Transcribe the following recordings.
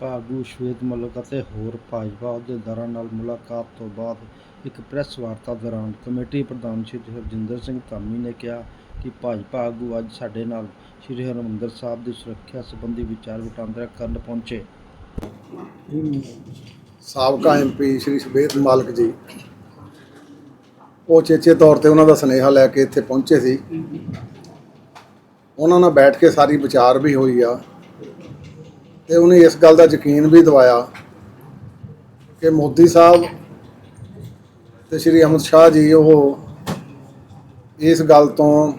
ਭਾਗੂ ਆਗੂ ਸ਼ਵੇਤ ਮਲਿਕ ਅਤੇ ਹੋਰ ਭਾਜਪਾ ਅਹੁਦੇਦਾਰਾਂ ਨਾਲ ਮੁਲਾਕਾਤ ਤੋਂ ਬਾਅਦ ਇੱਕ ਪ੍ਰੈਸ ਵਾਰਤਾ ਦੌਰਾਨ ਕਮੇਟੀ ਪ੍ਰਧਾਨ ਸ਼੍ਰੀ ਹਰਜਿੰਦਰ ਸਿੰਘ ਧਾਮੀ ਨੇ ਕਿਹਾ ਕਿ ਭਾਜਪਾ ਆਗੂ ਅੱਜ ਸਾਡੇ ਨਾਲ ਸ਼੍ਰੀ ਹਰਿਮੰਦਰ ਸਾਹਿਬ ਦੀ ਸੁਰੱਖਿਆ ਸੰਬੰਧੀ ਵਿਚਾਰ ਵਟਾਂਦਰਾ ਕਰਨ ਪਹੁੰਚੇ। ਸਾਬਕਾ ਐਮਪੀ ਸ਼੍ਰੀ ਸ਼ਬੇਤ ਮਾਲਕ ਜੀ, ਉਹ ਚੇਚੇ ਤੌਰ ਤੇ ਉਹਨਾਂ ਦਾ ਸੁਨੇਹਾ ਲੈ ਕੇ ਇੱਥੇ ਪਹੁੰਚੇ ਸੀ। ਉਹਨਾਂ ਨਾਲ ਬੈਠ ਕੇ ਸਾਰੀ ਵਿਚਾਰ ਵੀ ਹੋਈ ਆ। ਤੇ ਉਹਨੇ ਇਸ ਗੱਲ ਦਾ ਯਕੀਨ ਵੀ ਦਿਵਾਇਆ ਕਿ ਮੋਦੀ ਸਾਹਿਬ ਤੇ ਸ਼੍ਰੀ ਅਮਿਤ ਸ਼ਾਹ ਜੀ ਉਹ ਇਸ ਗੱਲ ਤੋਂ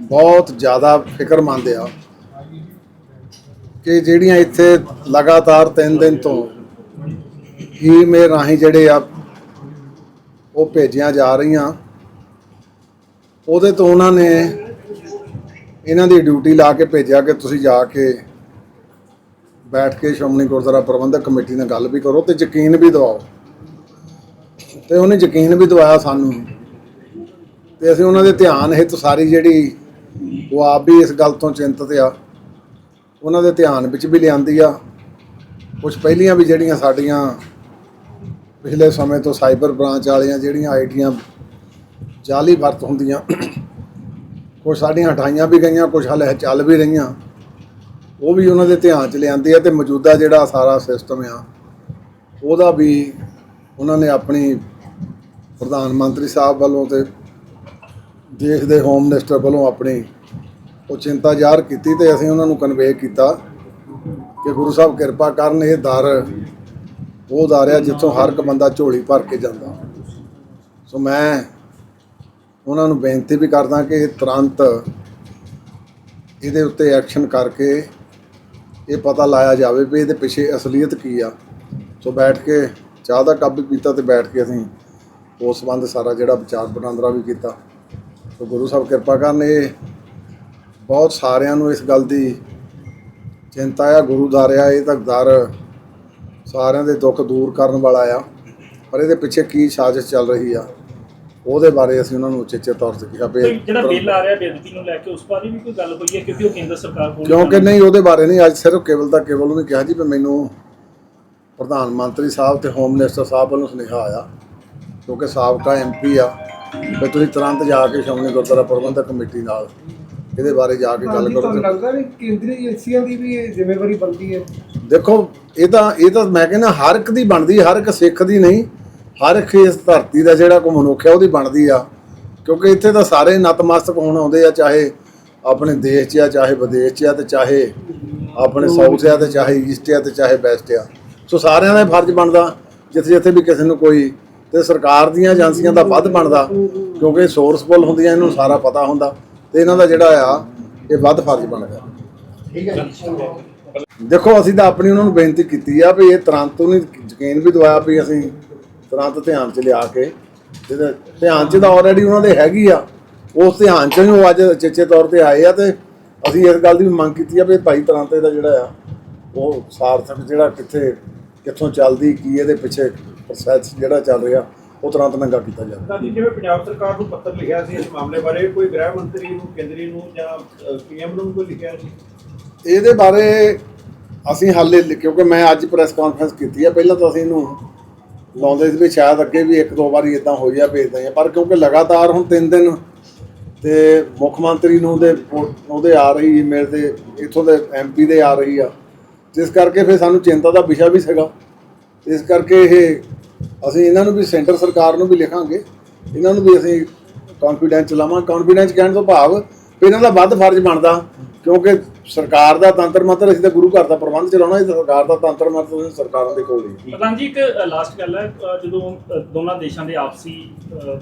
ਬਹੁਤ ਜ਼ਿਆਦਾ ਫਿਕਰਮੰਦ ਆ ਕਿ ਜਿਹੜੀਆਂ ਇੱਥੇ ਲਗਾਤਾਰ 3 ਦਿਨ ਤੋਂ ਈਮੇਲ ਰਾਹੀਂ ਜਿਹੜੇ ਆ ਉਹ ਭੇਜੀਆਂ ਜਾ ਰਹੀਆਂ, ਉਹਦੇ ਤੋਂ ਉਹਨਾਂ ਨੇ ਇਹਨਾਂ ਦੀ ਡਿਊਟੀ ਲਾ ਕੇ ਭੇਜਿਆ ਕਿ ਤੁਸੀਂ ਜਾ ਕੇ ਬੈਠ ਕੇ ਸ਼੍ਰੋਮਣੀ ਗੁਰਦੁਆਰਾ ਪ੍ਰਬੰਧਕ ਕਮੇਟੀ ਨਾਲ ਗੱਲ ਵੀ ਕਰੋ ਤੇ ਯਕੀਨ ਵੀ ਦਿਵਾਓ। ਤੇ ਉਹਨੇ ਯਕੀਨ ਵੀ ਦਿਵਾਇਆ ਸਾਨੂੰ। ਤੇ ਅਸੀਂ ਉਹਨਾਂ ਦੇ ਧਿਆਨ ਹਿੱਤ ਸਾਰੀ ਜਿਹੜੀ ਉਹ ਆਪ ਵੀ ਇਸ ਗੱਲ ਤੋਂ ਚਿੰਤਤ ਆ। ਉਹਨਾਂ ਦੇ ਧਿਆਨ ਵਿੱਚ ਵੀ ਲਿਆਂਦੀ ਆ। ਕੁਝ ਪਹਿਲੀਆਂ ਵੀ ਜਿਹੜੀਆਂ ਸਾਡੀਆਂ ਪਿਛਲੇ ਸਮੇਂ ਤੋਂ ਸਾਈਬਰ ਬ੍ਰਾਂਚ ਵਾਲੀਆਂ ਜਿਹੜੀਆਂ ਆਈਡੀਆਂ ਜਾਲੀ ਵਰਤ ਹੁੰਦੀਆਂ ਕੁਝ ਸਾਡੀਆਂ ਹਟਾਈਆਂ ਵੀ ਗਈਆਂ ਕੁਝ ਹਾਲੇ ਚੱਲ ਵੀ ਰਹੀਆਂ। ਉਹ ਵੀ ਉਹਨਾਂ ਦੇ ਧਿਆਨ 'ਚ ਲਿਆਂਦੀ ਆ ਤੇ ਮੌਜੂਦਾ ਜਿਹੜਾ ਸਾਰਾ ਸਿਸਟਮ ਆ, ਉਹਦਾ ਵੀ ਉਹਨਾਂ ਨੇ ਆਪਣੀ ਪ੍ਰਧਾਨ ਮੰਤਰੀ ਸਾਹਿਬ ਵੱਲੋਂ ਤੇ ਦੇਸ਼ ਦੇ ਹੋਮ ਮਿਨਿਸਟਰ ਵੱਲੋਂ ਆਪਣੀ ਉਹ ਚਿੰਤਾ ਜ਼ਾਹਰ ਕੀਤੀ ਤੇ ਅਸੀਂ ਉਹਨਾਂ ਨੂੰ ਕਨਵੇ ਕੀਤਾ ਕਿ ਗੁਰੂ ਸਾਹਿਬ ਕਿਰਪਾ ਕਰਨ, ਇਹ ਦਰ ਉਹ ਦਰ ਆ ਜਿੱਥੋਂ ਹਰ ਇੱਕ ਬੰਦਾ ਝੋਲੀ ਭਰ ਕੇ ਜਾਂਦਾ। ਸੋ ਮੈਂ ਉਹਨਾਂ ਨੂੰ ਬੇਨਤੀ ਵੀ ਕਰਦਾ ਕਿ ਇਹ ਤੁਰੰਤ ਇਹਦੇ ਉੱਤੇ ਐਕਸ਼ਨ ਕਰਕੇ ਇਹ ਪਤਾ ਲਾਇਆ ਜਾਵੇ ਵੀ ਇਹਦੇ ਪਿੱਛੇ ਅਸਲੀਅਤ ਕੀ ਆ। ਸੋ ਬੈਠ ਕੇ ਚਾਹ ਦਾ ਕੱਪ ਵੀ ਪੀਤਾ ਤੇ ਬੈਠ ਕੇ ਅਸੀਂ ਉਸ ਸੰਬੰਧ ਸਾਰਾ ਜਿਹੜਾ ਵਿਚਾਰ ਵਟਾਂਦਰਾ ਵੀ ਕੀਤਾ। ਸੋ ਗੁਰੂ ਸਾਹਿਬ ਕਿਰਪਾ ਕਰਨ ਇਹ ਬਹੁਤ ਸਾਰਿਆਂ ਨੂੰ ਇਸ ਗੱਲ ਦੀ ਚਿੰਤਾ ਆ, ਗੁਰੂ ਦਰ ਆ, ਇਹ ਤਾਂ ਦਰ ਸਾਰਿਆਂ ਦੇ ਦੁੱਖ ਦੂਰ ਕਰਨ ਵਾਲਾ ਆ। ਪਰ ਇਹਦੇ ਪਿੱਛੇ ਕੀ ਸਾਜ਼ਿਸ਼ ਚੱਲ ਰਹੀ ਆ? ਉਹਦੇ ਬਾਰੇ ਅਸੀਂ ਉਹਨਾਂ ਨੂੰ ਉਚੇਚੇ ਤੌਰ ਤੇ ਕਿਹਾ ਵੀ ਜਿਹੜਾ ਬਿੱਲ ਆ ਰਿਹਾ ਬੇਦਤੀ ਨੂੰ ਲੈ ਕੇ ਉਸ ਬਾਰੇ ਵੀ ਕੋਈ ਗੱਲ ਹੋਈ ਹੈ? ਕਿਉਂਕਿ ਉਹ ਕੇਂਦਰ ਸਰਕਾਰ ਕੋਲ ਕਿਉਂਕਿ ਨਹੀਂ ਉਹਦੇ ਬਾਰੇ ਨਹੀਂ। ਅੱਜ ਸਿਰਫ ਕੇਵਲ ਦਾ ਕੇਵਲ ਉਹਨੇ ਕਿਹਾ ਜੀ ਵੀ ਮੈਨੂੰ ਪ੍ਰਧਾਨ ਮੰਤਰੀ ਸਾਹਿਬ ਤੇ ਹੋਮ ਮਿਨਿਸਟਰ ਸਾਹਿਬ ਵੱਲੋਂ ਸੁਨੇਹਾ ਆਇਆ ਕਿਉਂਕਿ ਸਾਬਕਾ ਐਮਪੀ ਆ ਵੀ ਤੁਸੀਂ ਤੁਰੰਤ ਜਾ ਕੇ ਸ਼੍ਰੋਮਣੀ ਗੁਰਦੁਆਰਾ ਪ੍ਰਬੰਧਕ ਕਮੇਟੀ ਨਾਲ ਇਹਦੇ ਬਾਰੇ ਜਾ ਕੇ ਗੱਲ ਕਰੋ। ਤੁਹਾਨੂੰ ਲੱਗਦਾ ਨਹੀਂ ਕੇਂਦਰੀ ਏਜੰਸੀਆਂ ਦੀ ਵੀ ਇਹ ਜ਼ਿੰਮੇਵਾਰੀ ਬਣਦੀ ਹੈ? ਦੇਖੋ ਇਹ ਤਾਂ ਇਹ ਤਾਂ ਮੈਂ ਕਹਿੰਦਾ ਹਰ ਇੱਕ ਦੀ ਬਣਦੀ ਹਰ ਇੱਕ ਸਿੱਖ ਦੀ ਨਹੀਂ। ਹਰ ਇੱਕ ਇਸ ਧਰਤੀ ਦਾ ਜਿਹੜਾ ਕੋ ਮਨੁੱਖ ਹੈ ਉਹਦੀ ਬਣਦੀ ਆ। ਕਿਉਂਕਿ ਇੱਥੇ ਤਾਂ ਸਾਰੇ ਨਤਮਸਤਕ ਹੋਣ ਆਉਂਦੇ ਆ ਚਾਹੇ ਆਪਣੇ ਦੇਸ਼ 'ਚ ਆ ਚਾਹੇ ਵਿਦੇਸ਼ 'ਚ ਆ ਤੇ ਚਾਹੇ ਆਪਣੇ ਸਾਊਥ ਆ ਤੇ ਚਾਹੇ ਈਸਟ ਆ ਤੇ ਚਾਹੇ ਵੈਸਟ ਆ। ਸੋ ਸਾਰਿਆਂ ਦਾ ਫਰਜ਼ ਬਣਦਾ ਜਿੱਥੇ ਜਿੱਥੇ ਵੀ ਕਿਸੇ ਨੂੰ ਕੋਈ ਤੇ ਸਰਕਾਰ ਦੀਆਂ ਏਜੰਸੀਆਂ ਦਾ ਵੱਧ ਬਣਦਾ ਕਿਉਂਕਿ ਸੋਰਸਫੁਲ ਹੁੰਦੀਆਂ ਇਹਨੂੰ ਸਾਰਾ ਪਤਾ ਹੁੰਦਾ ਤੇ ਇਹਨਾਂ ਦਾ ਜਿਹੜਾ ਆ ਇਹ ਵੱਧ ਫਰਜ਼ ਬਣਦਾ। ਦੇਖੋ ਅਸੀਂ ਤਾਂ ਆਪਣੀ ਉਹਨਾਂ ਨੂੰ ਬੇਨਤੀ ਕੀਤੀ ਆ ਵੀ ਇਹ ਤੁਰੰਤ ਉਹਨੇ ਯਕੀਨ ਵੀ ਦਵਾਇਆ ਵੀ ਅਸੀਂ ਤੁਰੰਤ ਧਿਆਨ 'ਚ ਲਿਆ ਕੇ ਜਿਹਦੇ ਧਿਆਨ 'ਚ ਤਾਂ ਆਲਰੇਡੀ ਉਹਨਾਂ ਦੇ ਹੈਗੀ ਆ ਉਸ ਧਿਆਨ 'ਚ ਹੀ ਉਹ ਅੱਜ ਚੇਚੇ ਤੌਰ ਤੇ ਆਏ ਆ ਤੇ ਅਸੀਂ ਇਸ ਗੱਲ ਦੀ ਵੀ ਮੰਗ ਕੀਤੀ ਆ ਵੀ ਭਾਈ ਤੁਰੰਤ ਇਹਦਾ ਜਿਹੜਾ ਆ ਉਹ ਸਾਰਥਕ ਜਿਹੜਾ ਕਿੱਥੇ ਕਿੱਥੋਂ ਚੱਲਦੀ ਕੀ ਇਹਦੇ ਪਿੱਛੇ ਪ੍ਰੋਸੈਸ ਜਿਹੜਾ ਚੱਲ ਰਿਹਾ ਉਹ ਤੁਰੰਤ ਨੰਗਾ ਕੀਤਾ ਜਾਵੇ। ਗਾਂਧੀ ਜਿਵੇਂ ਪੰਜਾਬ ਸਰਕਾਰ ਨੂੰ ਪੱਤਰ ਲਿਖਿਆ ਸੀ ਇਸ ਮਾਮਲੇ ਬਾਰੇ ਕੋਈ ਗ੍ਰਹਿ ਮੰਤਰੀ ਨੂੰ ਕੇਂਦਰੀ ਨੂੰ ਜਾਂ ਪੀਐਮ ਨੂੰ ਕੋਈ ਲਿਖਿਆ ਸੀ? ਇਹਦੇ ਬਾਰੇ ਅਸੀਂ ਹਾਲੇ ਕਿਉਂਕਿ ਮੈਂ ਅੱਜ ਪ੍ਰੈਸ ਕਾਨਫਰੰਸ ਕੀਤੀ ਆ ਪਹਿਲਾਂ ਤਾਂ ਅਸੀਂ ਇਹਨੂੰ ਲਾਉਂਦੇ ਸੀ ਵੀ ਸ਼ਾਇਦ ਅੱਗੇ ਵੀ ਇੱਕ ਦੋ ਵਾਰੀ ਇਦਾਂ ਹੋ ਜਾ ਭੇਜਦੇ ਆ। ਪਰ ਕਿਉਂਕਿ ਲਗਾਤਾਰ ਹੁਣ ਤਿੰਨ ਦਿਨ ਤੇ ਮੁੱਖ ਮੰਤਰੀ ਨੂੰ ਦੇ ਉਹਦੇ ਆ ਰਹੀ ਈਮੇਲ ਤੇ, ਇਥੋਂ ਦੇ ਐਮਪੀ ਦੇ ਆ ਰਹੀ ਆ। ਜਿਸ ਕਰਕੇ ਫਿਰ ਸਾਨੂੰ ਚਿੰਤਾ ਦਾ ਵਿਸ਼ਾ ਵੀ ਸੀਗਾ। ਇਸ ਕਰਕੇ ਇਹ ਅਸੀਂ ਇਹਨਾਂ ਨੂੰ ਵੀ ਸੈਂਟਰ ਸਰਕਾਰ ਨੂੰ ਵੀ ਲਿਖਾਂਗੇ। ਇਹਨਾਂ ਨੂੰ ਵੀ ਅਸੀਂ ਕੌਨਫੀਡੈਂਸ ਲਾਵਾਂ ਕੌਨਫੀਡੈਂਸ ਕਹਿਣ ਤੋਂ ਭਾਵ ਵੀ ਇਹਨਾਂ ਦਾ ਵੱਧ ਫਰਜ਼ ਬਣਦਾ। ਕਿਉਂਕਿ ਸਰਕਾਰ ਦਾ ਤੰਤਰ ਮੰਤਰ ਅਸੀਂ ਤਾਂ ਗੁਰੂ ਘਰ ਦਾ ਪ੍ਰਬੰਧ ਚਲਾਉਣਾ ਇਹ ਸਰਕਾਰ ਦਾ ਤੰਤਰ ਮੰਤਰ ਸਰਕਾਰਾਂ ਦੇ ਕੋਲ ਹੀ ਪ੍ਰਧਾਨ ਜੀ ਇੱਕ ਲਾਸਟ ਗੱਲ ਹੈ ਜਦੋਂ ਦੋਨਾਂ ਦੇਸ਼ਾਂ ਦੇ ਆਪਸੀ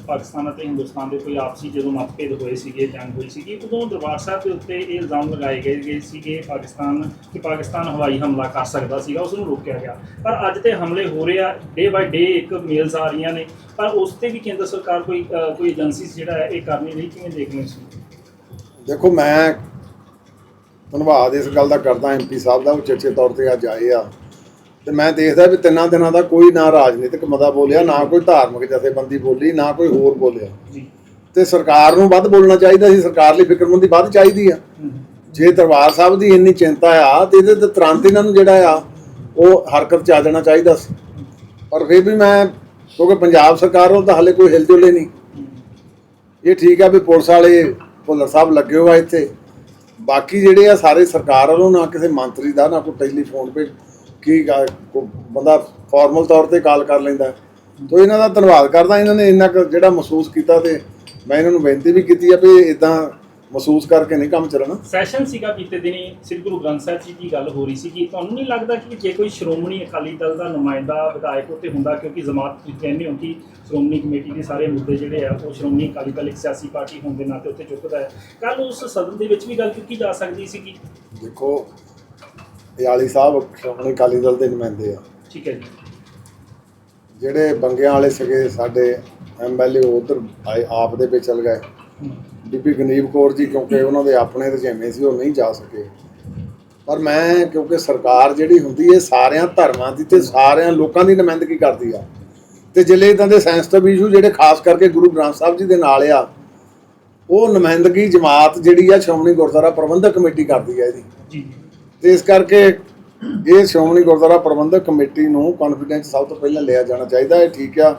ਪਾਕਿਸਤਾਨ ਅਤੇ ਹਿੰਦੁਸਤਾਨ ਦੇ ਕੋਈ ਆਪਸੀ ਜਦੋਂ ਮਤਭੇਦ ਹੋਏ ਸੀਗੇ ਜੰਗ ਹੋਈ ਸੀਗੀ ਉਦੋਂ ਦਰਬਾਰ ਸਾਹਿਬ ਦੇ ਉੱਤੇ ਇਹ ਇਲਜ਼ਾਮ ਲਗਾਏ ਗਏ ਗਏ ਸੀਗੇ ਪਾਕਿਸਤਾਨ ਕਿ ਪਾਕਿਸਤਾਨ ਹਵਾਈ ਹਮਲਾ ਕਰ ਸਕਦਾ ਸੀਗਾ ਉਸ ਨੂੰ ਰੋਕਿਆ ਗਿਆ। ਪਰ ਅੱਜ ਤੇ ਹਮਲੇ ਹੋ ਰਹੇ ਆ ਡੇ ਬਾਈ ਡੇ ਇੱਕ ਮੇਲਸ ਆ ਰਹੀਆਂ ਨੇ ਪਰ ਉਸ ਤੇ ਵੀ ਕੇਂਦਰ ਸਰਕਾਰ ਕੋਈ ਕੋਈ ਏਜੰਸੀ ਜਿਹੜਾ ਹੈ ਇਹ ਕਰ ਨਹੀਂ ਰਹੀ ਕਿਵੇਂ ਦੇਖਦੇ ਸੀ ਦੇਖੋ ਮੈਂ ਧੰਨਵਾਦ ਇਸ ਗੱਲ ਦਾ ਕਰਦਾ ਐਮਪੀ ਸਾਹਿਬ ਦਾ ਉਹ ਚੇਚੇ ਤੌਰ ਤੇ ਅੱਜ ਆਏ ਆ। ਤੇ ਮੈਂ ਦੇਖਦਾ ਵੀ ਤਿੰਨਾਂ ਦਿਨਾਂ ਦਾ ਕੋਈ ਨਾ ਰਾਜਨੀਤਿਕ ਮਤਾ ਬੋਲਿਆ ਨਾ ਕੋਈ ਧਾਰਮਿਕ ਜਥੇਬੰਦੀ ਬੋਲੀ ਨਾ ਕੋਈ ਹੋਰ ਬੋਲਿਆ। ਤੇ ਸਰਕਾਰ ਨੂੰ ਵੱਧ ਬੋਲਣਾ ਚਾਹੀਦਾ ਸੀ ਸਰਕਾਰ ਲਈ ਫਿਕਰਮੰਦੀ ਵੱਧ ਚਾਹੀਦੀ ਆ। ਜੇ ਦਰਬਾਰ ਸਾਹਿਬ ਦੀ ਇੰਨੀ ਚਿੰਤਾ ਆ ਤੇ ਇਹਦੇ ਤੇ ਤੁਰੰਤ ਇਹਨਾਂ ਨੂੰ ਜਿਹੜਾ ਆ ਉਹ ਹਰਕਤ ਚ ਆ ਜਾਣਾ ਚਾਹੀਦਾ ਸੀ। ਪਰ ਫਿਰ ਵੀ ਮੈਂ ਕਿਉਂਕਿ ਪੰਜਾਬ ਸਰਕਾਰ ਵੱਲ ਤਾਂ ਹਾਲੇ ਕੋਈ ਹਿਲਜੁਲ ਨਹੀਂ। ਇਹ ਠੀਕ ਆ ਵੀ ਪੁਲਿਸ ਵਾਲੇ ਭੁੱਲਰ ਸਾਹਿਬ ਲੱਗੇ ਹੋਆ ਇੱਥੇ। ਬਾਕੀ ਜਿਹੜੇ ਆ ਸਾਰੇ ਸਰਕਾਰ ਵੱਲੋਂ, ਨਾ ਕਿਸੇ ਮੰਤਰੀ ਦਾ, ਨਾ ਕੋਈ ਟੈਲੀਫੋਨ 'ਤੇ ਕੀ ਬੰਦਾ ਫਾਰਮਲ ਤੌਰ ਤੇ ਕਾਲ ਕਰ ਲੈਂਦਾ। ਤੋ ਇਹਨਾਂ ਦਾ ਧੰਨਵਾਦ ਕਰਦਾ, ਇਹਨਾਂ ਨੇ ਇੰਨਾ ਕੁ ਜਿਹੜਾ ਮਹਿਸੂਸ ਕੀਤਾ ਤੇ ਮੈਂ ਇਹਨਾਂ ਨੂੰ ਬੇਨਤੀ ਵੀ ਕੀਤੀ ਆ ਵੀ ਇਦਾਂ ਮਹਿਸੂਸ ਕਰਕੇ ਨਹੀਂ ਕੰਮ ਚੱਲਣਾ। ਸੈਸ਼ਨ ਸੀਗਾ ਬੀਤੇ ਦਿਨੀ ਸ੍ਰੀ ਗੁਰੂ ਗ੍ਰੰਥ ਸਾਹਿਬ ਜੀ ਦੀ ਗੱਲ ਹੋ ਰਹੀ ਸੀ ਕਿ ਤੁਹਾਨੂੰ ਨਹੀਂ ਲੱਗਦਾ ਕਿ ਜੇ ਕੋਈ ਸ਼੍ਰੋਮਣੀ ਅਕਾਲੀ ਦਲ ਦਾ ਨੁਮਾਇੰਦਾ ਵਿਧਾਇਕ ਉੱਤੇ ਹੁੰਦਾ ਕਿਉਂਕਿ ਜਮਾਤ ਤੁਸੀਂ ਕਹਿੰਦੇ ਹੋ ਕਿ ਸ਼੍ਰੋਮਣੀ ਕਮੇਟੀ ਦੇ ਸਾਰੇ ਮੁੱਦੇ ਜਿਹੜੇ ਆ ਉਹ ਸ਼੍ਰੋਮਣੀ ਅਕਾਲੀ ਦਲ ਇੱਕ ਸਿਆਸੀ ਪਾਰਟੀ ਹੋਣ ਦੇ ਨਾਤੇ ਉੱਤੇ ਚੁੱਕਦਾ ਹੈ। ਕੱਲ ਉਸ ਸਦਨ ਦੇ ਵਿੱਚ ਵੀ ਗੱਲ ਚੁੱਕੀ ਜਾ ਸਕਦੀ ਸੀ ਕਿ ਦੇਖੋ ਯਾਲੀ ਸਾਹਿਬ ਸ਼੍ਰੋਮਣੀ ਅਕਾਲੀ ਦਲ ਦੇ ਨੁਮਾਇੰਦੇ ਆ। ਠੀਕ ਹੈ ਜੀ। ਜਿਹੜੇ ਬੰਗਿਆਂ ਵਾਲੇ ਸੀਗੇ ਸਾਡੇ ਐਮਐਲਏ ਉਧਰ ਆਪ ਦੇ ਵਿੱਚ ਚਲ ਗਏ। ਬੀਬੀ ਗਨੀਬ ਕੌਰ ਜੀ ਕਿਉਂਕਿ ਉਹਨਾਂ ਦੇ ਆਪਣੇ ਰੁਝੇਵੇਂ ਸੀ ਉਹ ਨਹੀਂ ਜਾ ਸਕੇ। ਪਰ ਮੈਂ ਕਿਉਂਕਿ ਸਰਕਾਰ ਜਿਹੜੀ ਹੁੰਦੀ ਹੈ ਸਾਰਿਆਂ ਧਰਮਾਂ ਦੀ ਤੇ ਸਾਰਿਆਂ ਲੋਕਾਂ ਦੀ ਨੁਮਾਇੰਦਗੀ ਕਰਦੀ ਆ। ਤੇ ਜਿਹੜੇ ਇਦਾਂ ਦੇ ਸੈਂਸਿਟਿਵ ਇਸ਼ੂ ਜਿਹੜੇ ਖਾਸ ਕਰਕੇ ਗੁਰੂ ਗ੍ਰੰਥ ਸਾਹਿਬ ਜੀ ਦੇ ਨਾਲ ਆ ਉਹ ਨੁਮਾਇੰਦਗੀ ਜਮਾਤ ਜਿਹੜੀ ਆ ਸ਼੍ਰੋਮਣੀ ਗੁਰਦੁਆਰਾ ਪ੍ਰਬੰਧਕ ਕਮੇਟੀ ਕਰਦੀ ਆ ਇਹਦੀ। ਜੀ। ਤੇ ਇਸ ਕਰਕੇ ਇਹ ਸ਼੍ਰੋਮਣੀ ਗੁਰਦੁਆਰਾ ਪ੍ਰਬੰਧਕ ਕਮੇਟੀ ਨੂੰ ਕੌਨਫੀਡੈਂਸ ਸਭ ਤੋਂ ਪਹਿਲਾਂ ਲਿਆ ਜਾਣਾ ਚਾਹੀਦਾ। ਇਹ ਠੀਕ ਆ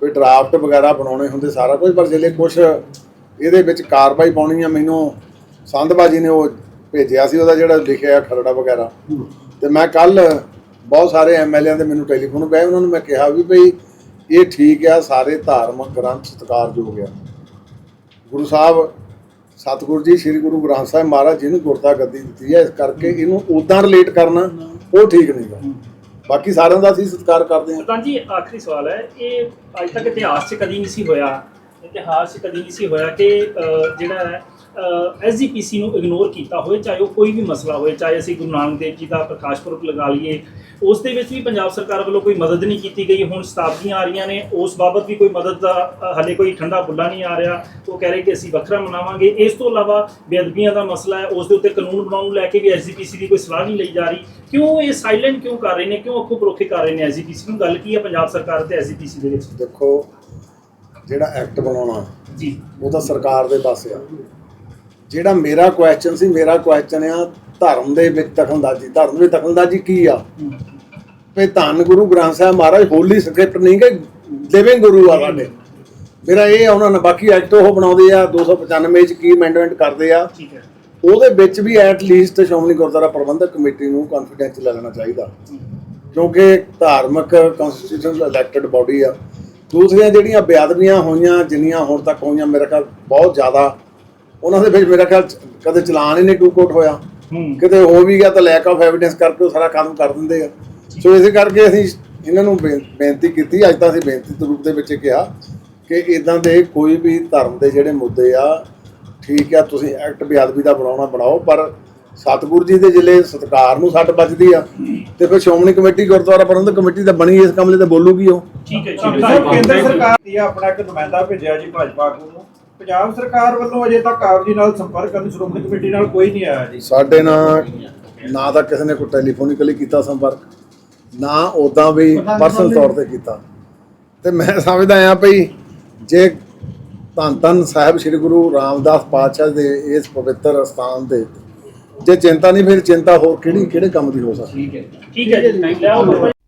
ਕੋਈ ਡਰਾਫਟ ਵਗੈਰਾ ਬਣਾਉਣੇ ਹੁੰਦੇ ਸਾਰਾ ਕੁਝ ਪਰ ਜਿਹੜੇ ਕੁਝ ਇਹਦੇ ਵਿੱਚ ਕਾਰਵਾਈ ਪਾਉਣੀ ਆ ਮੈਨੂੰ ਸੰਧਬਾਜੀ ਨੇ ਉਹ ਭੇਜਿਆ ਸੀ ਉਹਦਾ ਜਿਹੜਾ ਲਿਖਿਆ ਖਰੜਾ ਵਗੈਰਾ। ਤੇ ਮੈਂ ਕੱਲ ਬਹੁਤ ਸਾਰੇ ਐਮਐਲਏਆਂ ਦੇ ਮੈਨੂੰ ਟੈਲੀਫੋਨ ਪਏ ਉਹਨਾਂ ਨੂੰ ਮੈਂ ਕਿਹਾ ਵੀ ਭਈ ਇਹ ਠੀਕ ਆ ਸਾਰੇ ਧਾਰਮਿਕ ਗ੍ਰੰਥ ਸਤਿਕਾਰਯੋਗ ਆ। ਗੁਰੂ ਸਾਹਿਬ ਸਤਿਗੁਰੂ ਜੀ ਸ੍ਰੀ ਗੁਰੂ ਗ੍ਰੰਥ ਸਾਹਿਬ ਮਹਾਰਾਜ ਜੀ ਨੂੰ ਗੁਰਤਾ ਗੱਦੀ ਦਿੱਤੀ ਹੈ ਇਸ ਕਰਕੇ ਇਹਨੂੰ ਉਦਾਂ ਰਿਲੇਟ ਕਰਨਾ ਉਹ ਠੀਕ ਨਹੀਂਗਾ ਬਾਕੀ ਸਾਰਿਆਂ ਦਾ ਅਸੀਂ ਸਤਿਕਾਰ ਕਰਦੇ ਹਾਂ ਜੀ ਆਖਰੀ ਸਵਾਲ ਹੈ ਇਹ ਅੱਜ ਤੱਕ ਇਤਿਹਾਸ 'ਚ ਕਦੀ ਨਹੀਂ ਸੀ ਹੋਇਆ ਇਤਿਹਾਸ 'ਚ ਕਦੀ ਨਹੀਂ ਸੀ ਹੋਇਆ ਕਿ ਜਿਹੜਾ ਹੈ ਐਸਜੀਪੀਸੀ ਨੂੰ ਇਗਨੋਰ ਕੀਤਾ ਹੋਵੇ ਚਾਹੇ ਉਹ ਕੋਈ ਵੀ ਮਸਲਾ ਹੋਵੇ ਚਾਹੇ ਅਸੀਂ ਗੁਰੂ ਨਾਨਕ ਦੇਵ ਜੀ ਦਾ ਪ੍ਰਕਾਸ਼ ਪੁਰਬ ਲਗਾ ਲਈਏ ਉਸ ਦੇ ਵਿੱਚ ਵੀ ਪੰਜਾਬ ਸਰਕਾਰ ਵੱਲੋਂ ਕੋਈ ਮਦਦ ਨਹੀਂ ਕੀਤੀ ਗਈ ਹੁਣ ਸ਼ਤਾਬਦੀਆਂ ਆ ਰਹੀਆਂ ਨੇ ਉਸ ਬਾਬਤ ਵੀ ਕੋਈ ਮਦਦ ਦਾ ਅ, ਹਲੇ ਕੋਈ ਠੰਡਾ ਬੁੱਲਾ ਨਹੀਂ ਆ ਰਿਹਾ ਉਹ ਕਹਿ ਰਹੇ ਕਿ ਅਸੀਂ ਵੱਖਰਾ ਮਨਾਵਾਂਗੇ। ਇਸ ਤੋਂ ਇਲਾਵਾ ਬੇਅਦਬੀਆਂ ਦਾ ਮਸਲਾ ਹੈ ਉਸ ਦੇ ਉੱਤੇ ਕਾਨੂੰਨ ਬਣਾਉਣ ਨੂੰ ਲੈ ਕੇ ਵੀ ਐਸਜੀਪੀਸੀ ਦੀ ਕੋਈ ਸਲਾਹ ਨਹੀਂ ਲਈ ਜਾ ਰਹੀ। ਕਿਉਂ ਇਹ ਸਾਇਲੈਂਟ ਕਿਉਂ ਕਰ ਰਹੇ ਨੇ? ਕਿਉਂ ਅੱਖੋਂ ਪਰੋਖੇ ਕਰ ਰਹੇ ਨੇ ਐਸਜੀਪੀਸੀ ਨੂੰ ਗੱਲ ਕੀ ਹੈ ਪੰਜਾਬ ਸਰਕਾਰ ਤੇ ਐਸਜੀਪੀਸੀ ਦੇ ਵਿੱਚ? ਦੇਖੋ ਜਿਹੜਾ ਐਕਟ ਬਣਾਉਣਾ ਜੀ। ਉਹ ਤਾਂ ਸਰਕਾਰ ਦੇ ਪਾਸੇ ਆ। ਜਿਹੜਾ ਮੇਰਾ ਕੁਐਸਚਨ ਸੀ ਮੇਰਾ ਕੁਐਸਚਨ ਆ ਧਰਮ ਦੇ ਵਿੱਚ ਦਖਲਅੰਦਾਜ਼ੀ। ਧਰਮ ਵਿੱਚ ਦਖਲਅੰਦਾਜ਼ੀ ਕੀ ਆ? ਵੀ ਧੰਨ ਗੁਰੂ ਗ੍ਰੰਥ ਸਾਹਿਬ ਮਹਾਰਾਜ ਹੋਲੀ ਸਕ੍ਰਿਪਟ ਨਹੀਂ ਕਿ ਲਿਵਿੰਗ ਗੁਰੂ ਆ ਸਾਡੇ। ਮੇਰਾ ਇਹ ਆ ਉਹਨਾਂ ਨੇ ਬਾਕੀ ਐਕਟ ਉਹ ਬਣਾਉਂਦੇ ਆ 295 ਚ ਕੀ ਅਮੈਂਡਮੈਂਟ ਕਰਦੇ ਆ। ਠੀਕ ਹੈ। ਉਹਦੇ ਵਿੱਚ ਵੀ at least Shiromani Gurdwara Parbandhak Committee ਨੂੰ ਕੌਨਫੀਡੈਂਸ ਲੈ ਲੈਣਾ ਚਾਹੀਦਾ। ਕਿਉਂਕਿ ਧਾਰਮਿਕ ਕਨਸਟੀਟਿਊਸ਼ਨ ਇਲੈਕਟਡ ਬਾਡੀ ਆ। ਦੂਸਰੀਆਂ ਜਿਹੜੀਆਂ ਬੇਅਦਬੀਆਂ ਹੋਈਆਂ ਜਿੰਨੀਆਂ ਹੁਣ ਤੱਕ ਹੋਈਆਂ ਮੇਰੇ ਖਿਆਲ ਬਹੁਤ ਜ਼ਿਆਦਾ ਉਹਨਾਂ ਦੇ ਵਿੱਚ ਮੇਰਾ ਖਿਆਲ ਕਦੇ ਚਲਾਨ ਹੀ ਨਹੀਂ ਟੂ ਕੋਟ ਹੋਇਆ। ਕਿਤੇ ਹੋ ਵੀ ਗਿਆ ਤਾਂ ਲੈਕ ਆਫ ਐਵੀਡੈਂਸ ਕਰਕੇ ਉਹ ਸਾਰਾ ਕੰਮ ਕਰ ਦਿੰਦੇ ਆ। ਸੋ ਇਸੇ ਕਰਕੇ ਅਸੀਂ ਇਹਨਾਂ ਨੂੰ ਬੇਨਤੀ ਕੀਤੀ ਅੱਜ ਤਾਂ ਅਸੀਂ ਬੇਨਤੀ ਦੇ ਰੂਪ ਦੇ ਵਿੱਚ ਕਿਹਾ ਕਿ ਇਦਾਂ ਦੇ ਕੋਈ ਵੀ ਧਰਮ ਦੇ ਜਿਹੜੇ ਮੁੱਦੇ ਆ ਠੀਕ ਆ ਤੁਸੀਂ ਐਕਟ ਬੇਅਦਬੀ ਦਾ ਬਣਾਉਣਾ ਬਣਾਓ ਪਰ ਸਤਿਗੁਰੂ ਜੀ ਦੇ ਜ਼ਿਲ੍ਹੇ ਸਤਕਾਰ ਨੂੰ ਸੱਟ ਵੱਜਦੀ ਆ। ਤੇ ਫਿਰ ਸ਼੍ਰੋਮਣੀ ਕਮੇਟੀ ਗੁਰਦੁਆਰਾ ਪ੍ਰਬੰਧਕ ਕਮੇਟੀ ਤਾਂ ਬਣੀ ਇਸ ਕਮਲੇ ਤੇ ਬੋਲੂਗੀ ਉਹ ਠੀਕ ਹੈ ਸਾਹਿਬ ਜੀ ਕੇਂਦਰ ਸਰਕਾਰ ਦੀ ਆਪਣਾ ਇੱਕ ਨੁਮਾਇੰਦਾ ਭੇਜਿਆ ਜੀ ਭਾਜਪਾ ਆਗੂ ਨੂੰ। ਪੰਜਾਬ ਸਰਕਾਰ ਵੱਲੋਂ ਅਜੇ ਤੱਕ ਆਪ ਜੀ ਨਾਲ ਸੰਪਰਕ ਕਰਨ ਸ਼੍ਰੋਮਣੀ ਕਮੇਟੀ ਨਾਲ ਕੋਈ ਨਹੀਂ ਆਇਆ ਜੀ। ਸਾਡੇ ਨਾਲ ਨਾ ਤਾਂ ਕਿਸੇ ਨੇ ਕੋਈ ਟੈਲੀਫੋਨਿਕਲੀ ਕੀਤਾ ਸੰਪਰਕ ਨਾ ਉਦਾਂ ਵੀ ਪਰਸਨਲ ਤੌਰ ਤੇ ਕੀਤਾ। ਤੇ ਮੈਂ ਸਮਝਦਾ ਆ ਭਈ ਜੇ ਧੰਨ ਧੰਨ ਸਾਹਿਬ ਸ੍ਰੀ ਗੁਰੂ ਰਾਮਦਾਸ ਪਾਤਸ਼ਾਹ ਦੇ ਇਸ ਪਵਿੱਤਰ ਸਥਾਨ ਦੇ ਜੇ ਚਿੰਤਾ ਨਹੀਂ, ਫਿਰ ਚਿੰਤਾ ਹੋਰ ਕਿਹੜੀ ਕਿਹੜੇ ਕੰਮ ਦੀ ਹੋ ਸਕਦੀ? ਠੀਕ ਹੈ। ਜੀ ਲੈ ਆਓ ਬਾਬਾ ਜੀ।